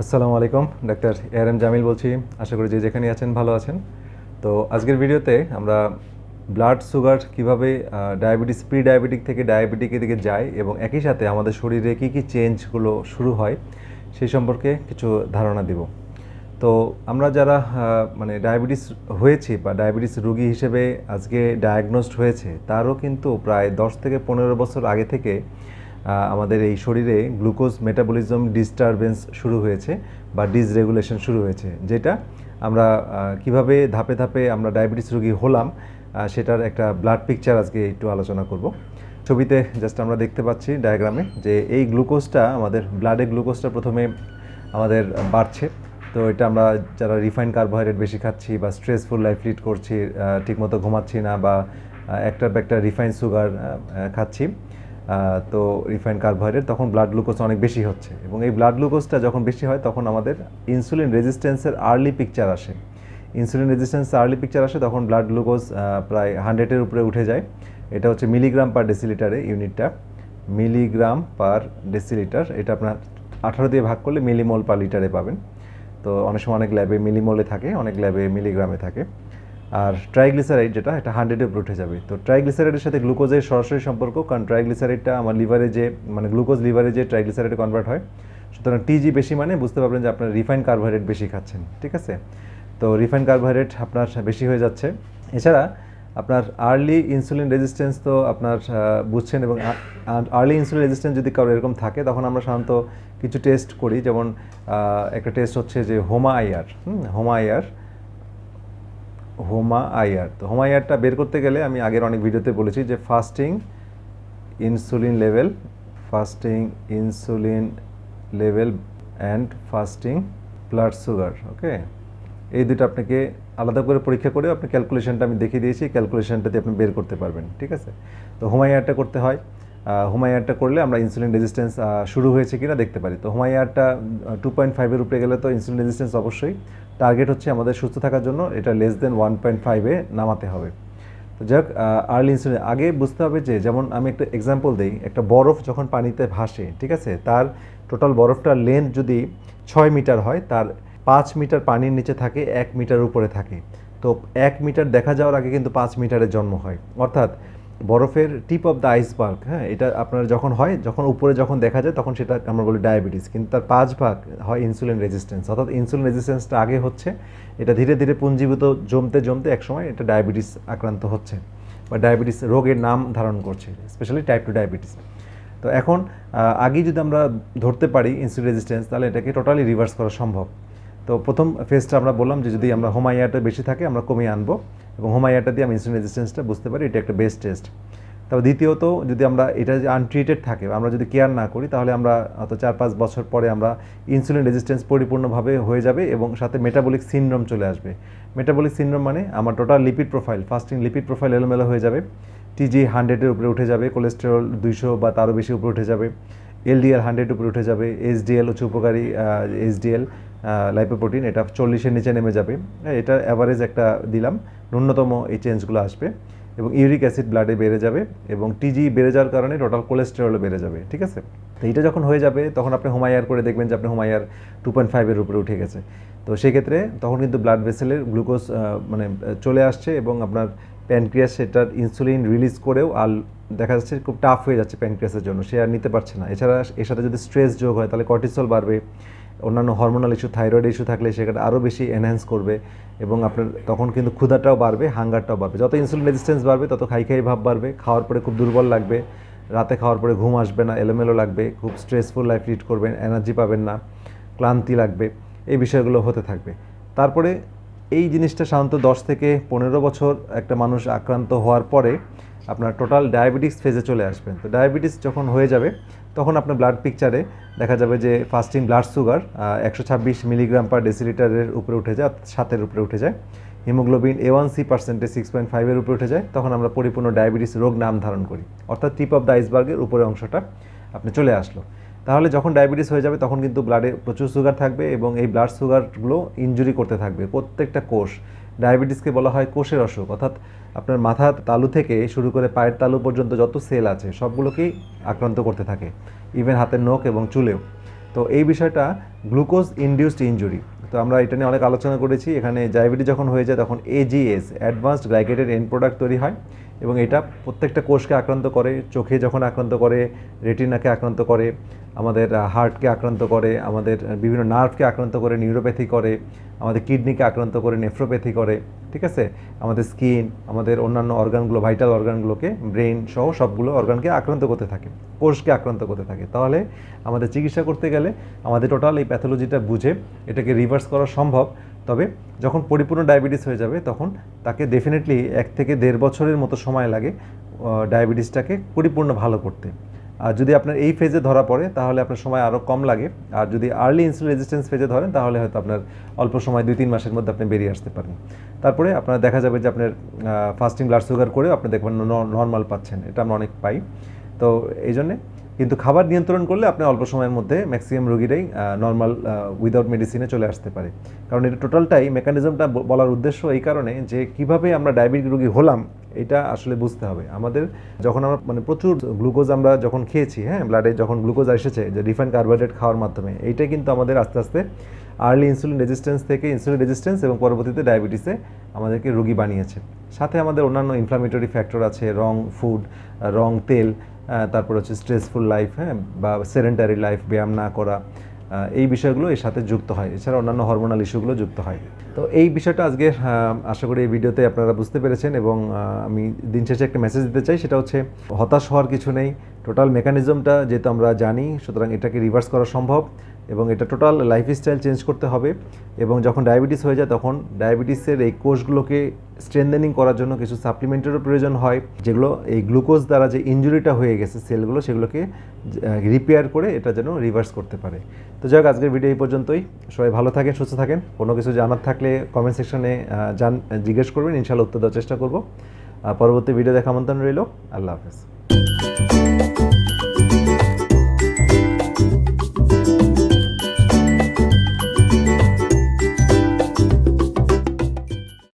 আসসালামু আলাইকুম, ডাক্তার এর এম জামিল বলছি। আশা করি যে যেখানে আছেন ভালো আছেন। তো আজকের ভিডিওতে আমরা ব্লাড সুগার কীভাবে ডায়াবেটিস প্রি ডায়াবেটিক থেকে ডায়াবেটিকের দিকে যায় এবং একই সাথে আমাদের শরীরে কী কী চেঞ্জগুলো শুরু হয়, সেই সম্পর্কে কিছু ধারণা দিব। তো আমরা যারা মানে ডায়াবেটিস হয়েছি বা ডায়াবেটিস রোগী হিসেবে আজকে ডায়াগনোসড হয়েছে, তারও কিন্তু প্রায় দশ থেকে পনেরো বছর আগে থেকে আমাদের এই শরীরে গ্লুকোজ মেটাবলিজম ডিস্টারবেন্স শুরু হয়েছে বা ডিসরেগুলেশন শুরু হয়েছে, যেটা আমরা কীভাবে ধাপে ধাপে আমরা ডায়াবেটিস রোগী হলাম সেটার একটা ব্লাড পিকচার আজকে একটু আলোচনা করব। ছবিতে জাস্ট আমরা দেখতে পাচ্ছি ডায়াগ্রামে যে এই গ্লুকোজটা আমাদের ব্লাডে গ্লুকোজটা প্রথমে আমাদের বাড়ছে। তো এটা আমরা যারা রিফাইন কার্বোহাইড্রেট বেশি খাচ্ছি বা স্ট্রেসফুল লাইফ লিড করছি ঠিকমতো ঘুমাচ্ছি না বা একটার একটা রিফাইন সুগার খাচ্ছি তো রিফাইন কার্বোহাইড্রেট, তখন ব্লাড গ্লুকোজ অনেক বেশি হচ্ছে। এবং এই ব্লাড গ্লুকোজটা যখন বেশি হয়, তখন আমাদের ইনসুলিন রেজিস্ট্যান্সের আর্লি পিকচার আসে। ইনসুলিন রেজিস্ট্যান্স আর্লি পিকচার আসে, তখন ব্লাড গ্লুকোজ প্রায় হান্ড্রেডের উপরে উঠে যায়। এটা হচ্ছে মিলিগ্রাম পার ডেসিলিটারে ইউনিটটা মিলিগ্রাম পার ডেসিলিটার এটা আপনার আঠারো দিয়ে ভাগ করলে মিলিমোল পার লিটারে পাবেন। তো অনেক সময় অনেক ল্যাবে মিলিমোলে থাকে, অনেক ল্যাবে মিলিগ্রামে থাকে। আর ট্রাইগ্লিসারাইড যেটা, এটা হান্ড্রেডে উঠে যাবে। তো ট্রাইগ্লিসারাইডের সাথে গ্লুকোজের সরাসরি সম্পর্ক, কারণ ট্রাইগ্লিসারাইডটা আমার লিভারে যে মানে গ্লুকোজ লিভারে যে ট্রাইগ্লিসারাইডে কনভার্ট হয়, সুতরাং টিজি বেশি মানে বুঝতে পারবেন যে আপনার রিফাইন কার্বোহাইড্রেট বেশি খাচ্ছেন, ঠিক আছে? তো রিফাইন কার্বোহাইড্রেট আপনার বেশি হয়ে যাচ্ছে। এছাড়া আপনার আর্লি ইনসুলিন রেজিস্ট্যান্স তো আপনার বুঝছেন এবং আর্লি ইনসুলিন রেজিস্ট্যান্স যদি কারও এরকম থাকে, তখন আমরা সাধারণত কিছু টেস্ট করি। যেমন একটা টেস্ট হচ্ছে যে হোমা আইআর হোমা আইআর হোমা আইআর তো হোমা আইআরটা বের করতে গেলে আমি আগের অনেক ভিডিওতে বলেছি যে fasting insulin level fasting insulin level and fasting blood sugar okay এই দুটো আপনাকে আলাদা করে পরীক্ষা করে আপনি ক্যালকুলেশনটা আমি দেখিয়ে দিয়েছি ক্যালকুলেশনটাতে আপনি বের করতে পারবেন, ঠিক আছে? তো হোমাইয়ারটা করতে হয়। হোমাইয়ারটা করলে আমরা ইনসুলিন রেজিস্ট্যান্স শুরু হয়েছে কিনা দেখতে পারি। তো হোমাইয়ারটা টু পয়েন্ট ফাইভের উপরে গেলে তো ইনসুলিন রেজিস্ট্যান্স অবশ্যই। টার্গেট হচ্ছে আমাদের সুস্থ থাকার জন্য এটা লেস দেন ওয়ান পয়েন্ট ফাইভে নামাতে হবে। তো যাক আর্লি ইনসুলিন আগে বুঝতে হবে যে, যেমন আমি একটা এক্সাম্পল দিই, একটা বরফ যখন পানিতে ভাসে, ঠিক আছে, তার টোটাল বরফটার লেন্থ যদি ছয় মিটার হয়, তার পাঁচ মিটার পানির নিচে থাকে, এক মিটার উপরে থাকে। তো এক মিটার দেখা যাওয়ার আগে কিন্তু পাঁচ মিটারের জন্ম হয়। অর্থাৎ বরফের টিপ অফ দ্য আইসবার্গ হ্যাঁ? এটা আপনার যখন হয়, যখন উপরে যখন দেখা যায়, তখন সেটা আমরা বলি ডায়াবেটিস কিন্তু তার পাঁচ ভাগ হয় ইনসুলিন রেজিস্ট্যান্স অর্থাৎ ইনসুলিন রেজিস্ট্যান্সটা আগে হচ্ছে, এটা ধীরে ধীরে পুঞ্জীভূত, জমতে জমতে একসময় এটা ডায়াবেটিস আক্রান্ত হচ্ছে বা ডায়াবেটিস রোগের নাম ধারণ করছে স্পেশালি টাইপ টু ডায়াবেটিস তো এখন আগেই যদি আমরা ধরতে পারি ইনসুলিন রেজিস্ট্যান্স তাহলে এটাকে টোটালি রিভার্স করা সম্ভব। তো প্রথম ফেজটা আমরা বললাম যে যদি আমরা হোমাইয়াটা বেশি থাকে, আমরা কমিয়ে আনব। এবং হোমাইয়াটা দিয়ে আমি ইনসুলিন রেজিস্ট্যান্সটা বুঝতে পারি, এটা একটা বেস্ট টেস্ট তবে দ্বিতীয়ত, যদি আমরা, এটা যে আনট্রিটেড থাকে, আমরা যদি কেয়ার না করি, তাহলে আমরা হয়ত চার পাঁচ বছর পরে আমরা ইনসুলিন রেজিস্ট্যান্স পরিপূর্ণভাবে হয়ে যাবে এবং সাথে মেটাবলিক সিনড্রোম চলে আসবে। মেটাবলিক সিনড্রোম মানে আমার total lipid profile fasting lipid profile এলোমেলো হয়ে যাবে টিজি হান্ড্রেডের উপরে উঠে যাবে কোলেস্টেরল দুইশো বা তারও বেশি উপরে উঠে যাবে। এলডিএল হান্ড্রেড উপরে উঠে যাবে এসডিএল হচ্ছে উপকারী এইচডিএল লাইপোপ্রোটিন এটা চল্লিশের নিচে নেমে যাবে। হ্যাঁ, এটা অ্যাভারেজ একটা দিলাম ন্যূনতম এই চেঞ্জগুলো আসবে এবং ইউরিক অ্যাসিড ব্লাডে বেড়ে যাবে এবং টিজি বেড়ে যাওয়ার কারণে টোটাল কোলেস্টেরলও বেড়ে যাবে ঠিক আছে? তো এইটা যখন হয়ে যাবে তখন আপনি হোমায়ার করে দেখবেন যে আপনি হোমায়ার টু পয়েন্ট ফাইভের উপরে উঠে গেছে। তো সেক্ষেত্রে তখন কিন্তু ব্লাড ভেসেলের গ্লুকোজ মানে চলে আসছে এবং আপনার প্যানক্রিয়াস সেটার ইনসুলিন রিলিজ করেও আর দেখা যাচ্ছে খুব টাফ হয়ে যাচ্ছে প্যানক্রিয়াসের জন্য, সে আর নিতে পারছে না। এছাড়া এর সাথে যদি স্ট্রেস যোগ হয়, তাহলে কর্টিসল বাড়বে, অন্যান্য হরমোনাল ইস্যু থাইরয়েড ইস্যু থাকলে সেখানে আরও বেশি এনহ্যান্স করবে এবং আপনার তখন কিন্তু ক্ষুধাটাও বাড়বে হাঙ্গারটাও বাড়বে। যত ইনসুলিন রেজিস্ট্যান্স বাড়বে, তত খাই খাই ভাব বাড়বে, খাওয়ার পরে খুব দুর্বল লাগবে, রাতে খাওয়ার পরে ঘুম আসবে না, এলোমেলো লাগবে, খুব স্ট্রেসফুল লাইফ লিড করবেন এনার্জি পাবেন না, ক্লান্তি লাগবে, এই বিষয়গুলো হতে থাকবে। তারপরে এই জিনিসটা সাধারণত দশ থেকে পনেরো বছর একটা মানুষ আক্রান্ত হওয়ার পরে আপনার টোটাল ডায়াবেটিস ফেজে চলে আসবেন তো ডায়াবেটিস যখন হয়ে যাবে, তখন আপনার ব্লাড পিকচারে দেখা যাবে যে ফাস্টিং ব্লাড সুগার একশো ছাব্বিশ মিলিগ্রাম পার ডেসিলিটারের উপরে উঠে যায় সাতের উপরে উঠে যায়। হিমোগ্লোবিন এ ওয়ান সি পার্সেন্টে সিক্স পয়েন্ট ফাইভের উপরে উঠে যায়। তখন আমরা পরিপূর্ণ ডায়াবেটিস রোগ নাম ধারণ করি। অর্থাৎ টিপ অফ দ্য আইসবার্গের উপরের অংশটা আপনি চলে আসলো। তাহলে যখন ডায়াবেটিস হয়ে যাবে তখন কিন্তু ব্লাডে প্রচুর সুগার থাকবে এবং এই ব্লাড সুগারগুলো ইনজুরি করতে থাকবে। প্রত্যেকটা কোষ, ডায়াবেটিসকে বলা হয় কোষের অসুখ। অর্থাৎ আপনার মাথার তালু থেকে শুরু করে পায়ের তালু পর্যন্ত যত সেল আছে সবগুলোকেই আক্রান্ত করতে থাকে ইভেন হাতের নখ এবং চুলেও। তো এই বিষয়টা গ্লুকোজ ইনডিউসড ইনজুরি তো আমরা এটা নিয়ে অনেক আলোচনা করেছি। এখানে ডায়াবেটিস যখন হয়ে যায় তখন AGEs advanced glycated end product তৈরি হয়। এবং এটা প্রত্যেকটা কোষকে আক্রান্ত করে, চোখে যখন আক্রান্ত করে, রেটিনাকে আক্রান্ত করে, আমাদের হার্টকে আক্রান্ত করে, আমাদের বিভিন্ন নার্ভকে আক্রান্ত করে, নিউরোপ্যাথি করে, আমাদের কিডনিকে আক্রান্ত করে, নেফ্রোপ্যাথি করে, ঠিক আছে? আমাদের স্কিন, আমাদের অন্যান্য অর্গানগুলো, ভাইটাল অর্গানগুলোকে ব্রেন সহ সবগুলো অর্গানকে আক্রান্ত করতে থাকে, কোষকে আক্রান্ত করতে থাকে। তাহলে আমাদের চিকিৎসা করতে গেলে আমাদের টোটাল এই প্যাথোলজিটা বুঝে এটাকে রিভার্স করা সম্ভব। তবে যখন পরিপূর্ণ ডায়াবেটিস হয়ে যাবে, তখন তাকে ডেফিনেটলি এক থেকে দেড় বছরের মতো সময় লাগে ডায়াবেটিসটাকে পরিপূর্ণ ভালো করতে। আর যদি আপনার এই ফেজে ধরা পড়ে, তাহলে আপনার সময় আরও কম লাগে। আর যদি আর্লি ইনসুলিন রেজিস্ট্যান্স ফেজে ধরেন, তাহলে হয়তো আপনার অল্প সময়, দুই তিন মাসের মধ্যে আপনি বেরিয়ে আসতে পারেন। তারপরে আপনার দেখা যাবে যে আপনার ফাস্টিং ব্লাড সুগার করেও আপনি দেখবেন নর্মাল পাচ্ছেন। এটা আমরা অনেক পাই। তো এই জন্যে কিন্তু খাবার নিয়ন্ত্রণ করলে আপনি অল্প সময়ের মধ্যে ম্যাক্সিমাম রোগীরাই নর্মাল উইদাউট মেডিসিনে চলে আসতে পারে। কারণ এটা টোটালটাই মেকানিজমটা বলার উদ্দেশ্য এই কারণে যে কীভাবে আমরা ডায়াবেটিক রোগী হলাম, এটা আসলে বুঝতে হবে। আমাদের যখন আমরা মানে প্রচুর গ্লুকোজ আমরা যখন খেয়েছি হ্যাঁ ব্লাডে যখন গ্লুকোজ এসেছে, যে রিফাইন কার্বোহাইড্রেট খাওয়ার মাধ্যমে, এইটাই কিন্তু আমাদের আস্তে আস্তে আর্লি ইনসুলিন রেজিস্ট্যান্স থেকে ইনসুলিন রেজিস্ট্যান্স এবং পরবর্তীতে ডায়াবেটিসে আমাদেরকে রোগী বানিয়েছে। সাথে আমাদের অন্যান্য ইনফ্লামেটরি ফ্যাক্টর আছে, রং ফুড রং, তেল তারপর হচ্ছে স্ট্রেসফুল লাইফ হ্যাঁ বা সেরেন্টারি লাইফ ব্যায়াম না করা এই বিষয়গুলো এর সাথে যুক্ত হয়। এছাড়া অন্যান্য হরমোনাল ইস্যুগুলো যুক্ত হয়। তো এই বিষয়টা আজকে আশা করি এই ভিডিওতে আপনারা বুঝতে পেরেছেন এবং আমি দিন শেষে একটা মেসেজ দিতে চাই, সেটা হচ্ছে হতাশ হওয়ার কিছু নেই। টোটাল মেকানিজমটা যেহেতু আমরা জানি, সুতরাং এটাকে রিভার্স করা সম্ভব। এবং এটা টোটাল লাইফস্টাইল চেঞ্জ করতে হবে এবং যখন ডায়াবেটিস হয়ে যায় তখন ডায়াবেটিসের এই কোষগুলোকে স্ট্রেন্দেনিং করার জন্য কিছু সাপ্লিমেন্টেরও প্রয়োজন হয়, যেগুলো এই গ্লুকোজ দ্বারা যে ইঞ্জুরিটা হয়ে গেছে সেলগুলো সেগুলোকে রিপেয়ার করে এটা যেন রিভার্স করতে পারে। তো যাই হোক, আজকের ভিডিও এই পর্যন্তই। সবাই ভালো থাকেন, সুস্থ থাকেন। কোনো কিছু জানার থাকলে কমেন্ট সেকশনে জান, জিজ্ঞেস করবেন। ইনশাল্লাহ উত্তর দেওয়ার চেষ্টা করব। পরবর্তী ভিডিও দেখা আমন্ত্রণ রইল। আল্লাহ হাফেজ।